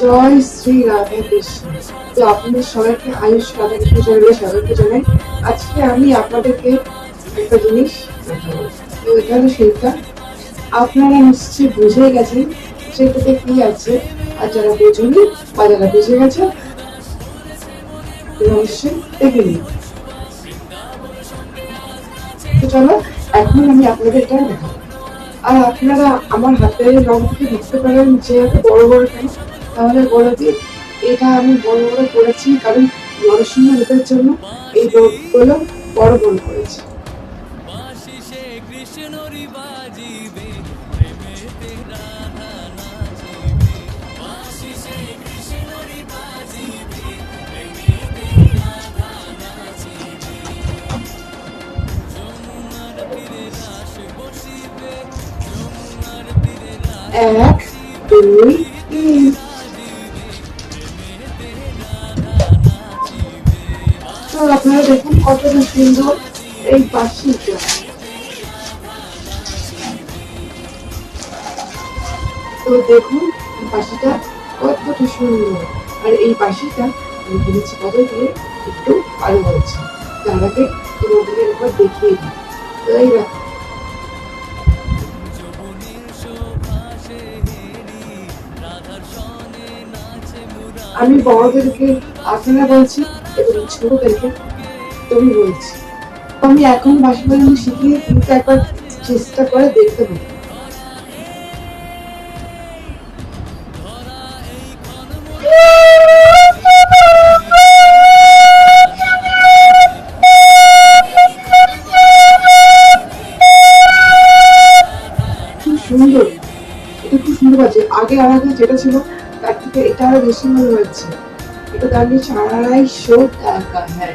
জয় শ্রী রাধা কৃষ্ণ। তো আপনাদের সবাইকে আয়ুষ রাধা কৃষ্ণ চ্যানেলে স্বাগত জানাই। আজকে আমি আপনাদেরকে একটা জিনিস তো এখানে সেটা আপনারা নিশ্চয়ই বুঝে গেছেন সেটাতে কি আছে। আর যারা বোঝেনি বা যারা বুঝে গেছে অবশ্যই দেখে নিন। তো চলো, এখন আমি আপনাদের এটা দেখাবো। আর আপনারা আমার হাতের রং থেকে দেখতে পারেন যে বড় বড় কেন? তাহলে বলে দিই এটা আমি বড় বড় করেছি কারণ নরসিংহ রূপের জন্য এই রোগগুলো বড় বড় করেছি। বাসিসে কৃষ্ণরি তো আপনারা দেখুন কতটা সুন্দর এই বাসিটা তো দেখুন বাসিটা কতটা সুন্দর। আর এই বাসিটা আমি কিনেছি কত দিয়ে একটু আরও বলছি। তার আগে তোমাদের একবার দেখিয়ে দিই। তো এই আমি বড়দেরকে আপনারা বলছি এবং ছোটদেরকে তুমি বলছি আমি এখন বাসি বাজানো শিখিয়ে কিন্তু একবার চেষ্টা করে দেখতে পাবো সুন্দর খুব সুন্দর আছে। আগে আমাদের যেটা ছিল, তার থেকে এটা আরও বেশি মনে হচ্ছে এটা নিয়েছে আড়াইশো টাকা হ্যাঁ।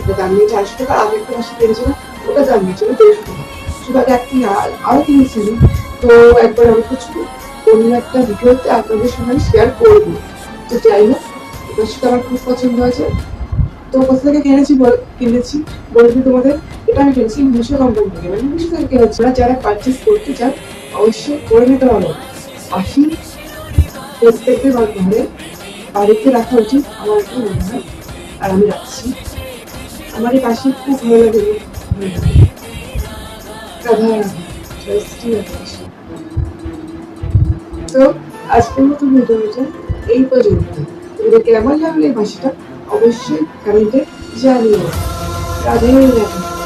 এটা দাম নিয়েছে আড়াইশো টাকা আগে একটা মাসে কিনেছিলাম ওটা দাম নিয়েছিল দেড়শো টাকা শুধু আগে একটি আর- আরও কিনেছিলাম তো একবার আমি কিছু অন্য একটা ভিডিওতে আপনাদের সঙ্গে শেয়ার করব। তো যাই হোক এটার সাথে আমার খুব পছন্দ হয়েছে। তো কোথা থেকে কিনেছি কিনেছি? বলতে তোমাদের, এটা আমি কিনেছি মিশো কোম্পানি থেকে। মানে মিশো থেকে কিনেছি। যারা পারচেস করতে চান অবশ্যই করে নিতে হবে আসি, প্রত্যেকের ঘরে বাড়িতে রাখা উচিত। আমার কি মনে হয়। আর আমি রাখছি। আমার এই পাশে খুব ভালো লাগে। তো আজকের মতো ভিডিওটা এই পর্যন্ত। তোমাদের কেমন লাগল এই ভাষাটা অবশ্যই কমেন্টে জানিও। রাধে রাধে।